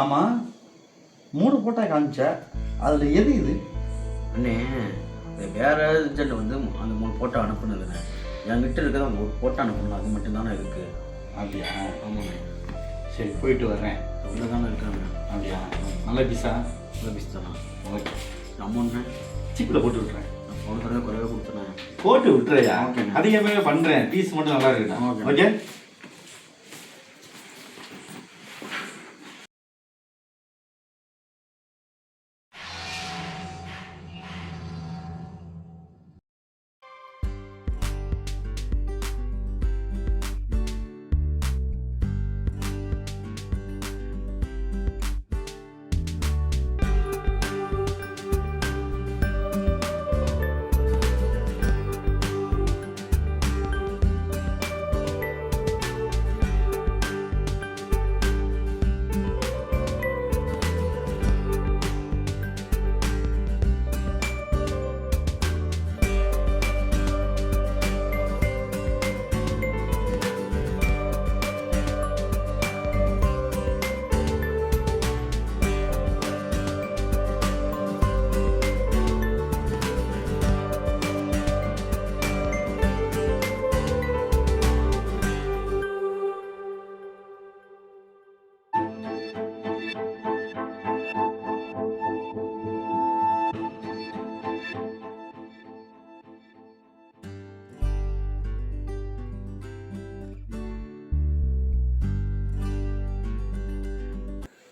ஆமாம் மூணு போட்டா காமிச்ச. அதில் எது இது? அண்ணே வேற ஏஜென்ட் வந்து அந்த மூணு போட்டோ அனுப்புனதுண்ணே என்கிட்ட இருக்கிறது அந்த ஒரு போட்டோ அனுப்பணும். அது மட்டும் தானே இருக்கு. அப்படியா? ஆமாண்ணே சரி போயிட்டு வரேன் அவ்வளோ தானே இருக்காங்க. அப்படியா? நல்ல பீஸா நல்ல பீஸ் தானா? ஓகே. அமௌண்ட்ண்ணே சிப்பில் போட்டு விட்றேன் போன தடவை குறைவாக கொடுத்தேண்ணே போட்டு விட்டுறையா. அதிகமாக பண்ணுறேன் பீஸ் மட்டும் நல்லா இருக்குண்ணா. ஓகே.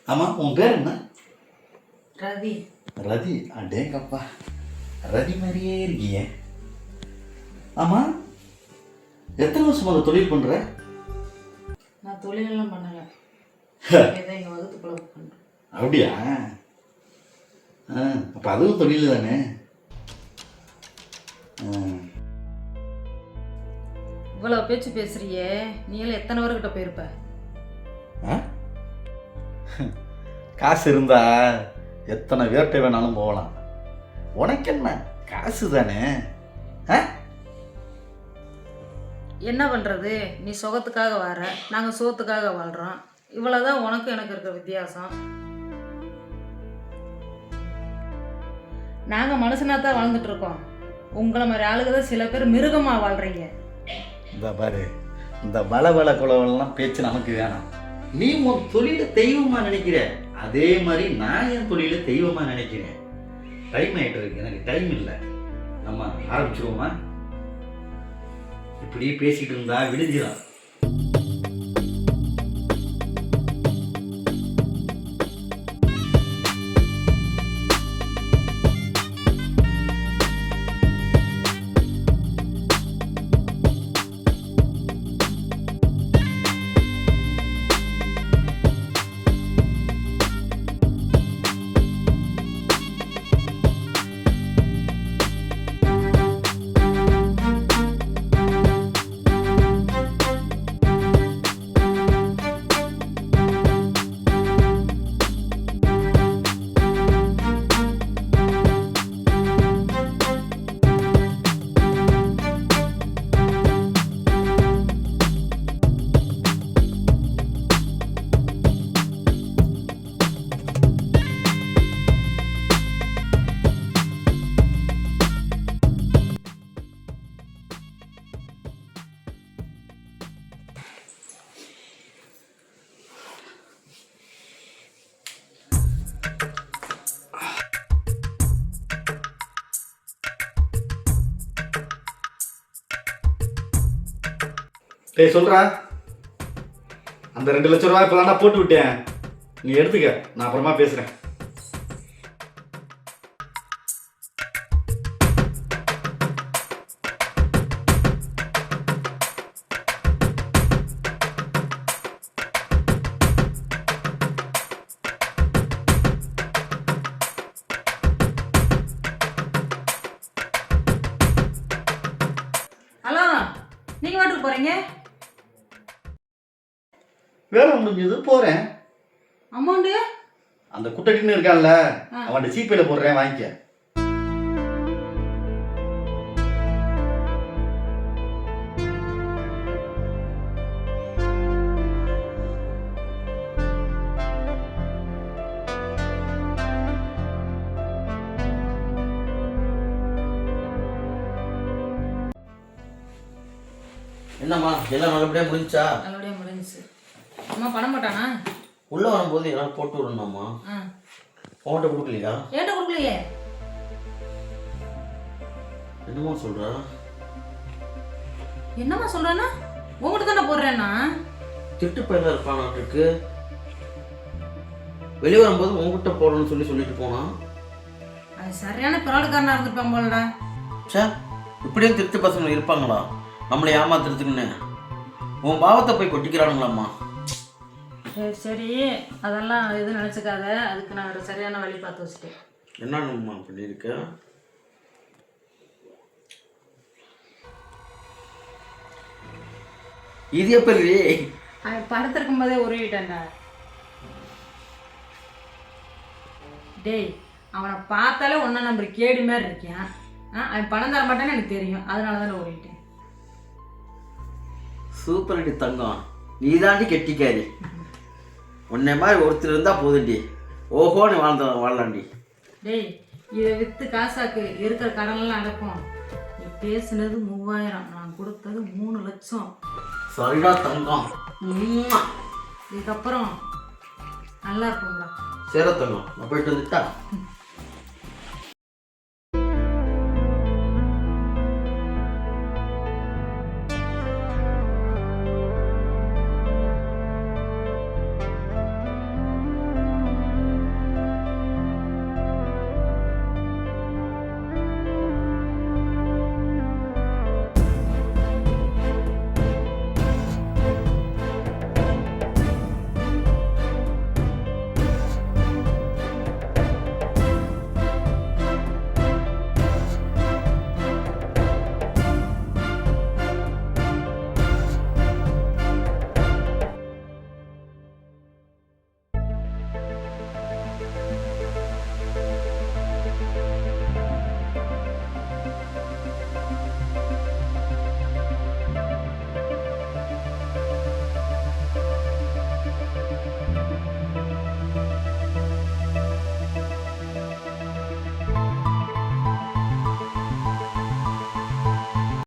ஆமாம் உன் பேர் என்ன? ரவி. ரதி. அடேங்கப்பா. ரதி மாதிரியே இருக்கியே ஆமாம் எத்தனை வருஷமா அந்த தொழில் பண்ணுற நான் தொழிலெல்லாம் பண்ணலை. எங்கள் வகுத்துக்குள்ள பண்ணுறேன் அப்படியா? ஆ அப்போ அதுவும் தொழில் தானே? ஆ. இவ்வளோ பேச்சு பேசுறியே. நீ எல்லாம் எத்தனை பேர்கிட்ட போயிருப்ப? ஆ? காசு இருந்தா எத்தனை பேர்கிட்ட வேணாலும் போகலாம். உனக்கு என்ன? காசு தானே? என்ன பண்ணுறது நீ சுகத்துக்காக வர. நாங்கள் சோத்துக்காக வாழ்கிறோம் இவ்வளோதான் உனக்கும் எனக்கு இருக்கிற வித்தியாசம். நாங்கள் மனுஷனாக தான் வாழ்ந்துட்டு இருக்கோம். உங்களை மாதிரி ஆளுங்க தான் சில பேர் மிருகமாக வாழ்கிறீங்க இந்த பாரு இந்த பல பல குலவெல்லாம் பேச்சு நமக்கு வேணாம். நீ உன் தொழிலை தெய்வமா நினைக்கிற? அதே மாதிரி நான் என் தொழிலை தெய்வமா நினைக்கிறேன். டைம் ஆகிட்டு இருக்கு. எனக்கு டைம் இல்லை. நம்ம ஆரம்பிச்சிருவோமா? இப்படியே பேசிட்டு இருந்தா விடுஞ்சிடும் டேய் சொல்றா. அந்த ரெண்டு லட்ச ரூபாய் இப்போ போட்டு விட்டேன். நீ எடுத்துக்க நான் அப்புறமா பேசுறேன். ஹலோ நீங்கள் வாட்டுக்கு போகிறீங்க வேலை முடிஞ்சது போறேன். அமௌண்ட்? அந்த குட்டடின்னு இருக்கான்ல அவன் ஜிபேல போடுறேன் வாங்கிக்க. என்னம்மா எல்லாம் நல்லபடியா முடிஞ்சா நல்லபடியா முடிஞ்சுச்சு. அம்மா பணம் போட்டானா? உள்ளே வரும்போது எல்லாம் போட்டு விடணும்மா உன்கிட்ட கொடுக்கலையா? ஏன்ட்ட கொடுக்கலையே. என்னம்மா சொல்கிறா என்னம்மா சொல்கிறேன்னா உங்கள்கிட்ட தானே போடுறேன்னா? திட்டு பையன் இருப்பானாட்டுருக்கு வெளியே வரும்போது உங்ககிட்ட போடணும்னு சொல்லி சொல்லிட்டு போனான் அது சரியான பிராடுக்காரனாக இருந்திருப்பான் போலடா. ச்சே இப்படியும் திருட்டு பசங்க இருப்பாங்களா? நம்மளை ஏமாத்துறதுக்குன்னு. உன் பாவத்தை போய் கொட்டிக்கிறானுங்களாம்மா. சரி சரி. அதெல்லாம் எதுவும் நினச்சிக்காத. அதுக்கு நான் ஒரு சரியான வழி பார்த்து வச்சுட்டேன். என்னம்மா பண்ணியிருக்க? இது எப்படி அவன் படுத்திருக்கும் போதே உருவிட்டேன்டா. டேய் அவனை பார்த்தாலே ஒன்றா நம்பர் கேடி மாதிரி இருக்கான். ஆ அவன் பணம் தர மாட்டான்னு எனக்கு தெரியும். அதனால தான் உருவிட்டேன். சூப்பர் அடி தங்கம். நீ தாண்டி கெட்டிக்காரி. உன்னை மாதிரி ஒருத்தர் இருந்தால் போதுண்டி ஓஹோன்னு வாழ்ந்த வாழலாண்டி டேய் இதை விற்று காசாக்கு இருக்கிற கடனெல்லாம் அடக்கும். நீ பேசுனது மூவாயிரம் நான் கொடுத்தது மூணு லட்சம். சரிடா தங்கம். உம்மா. இதுக்கப்புறம் நல்லா இருக்கும்டா. சரி தங்கம். நான் போயிட்டு வந்துட்டா?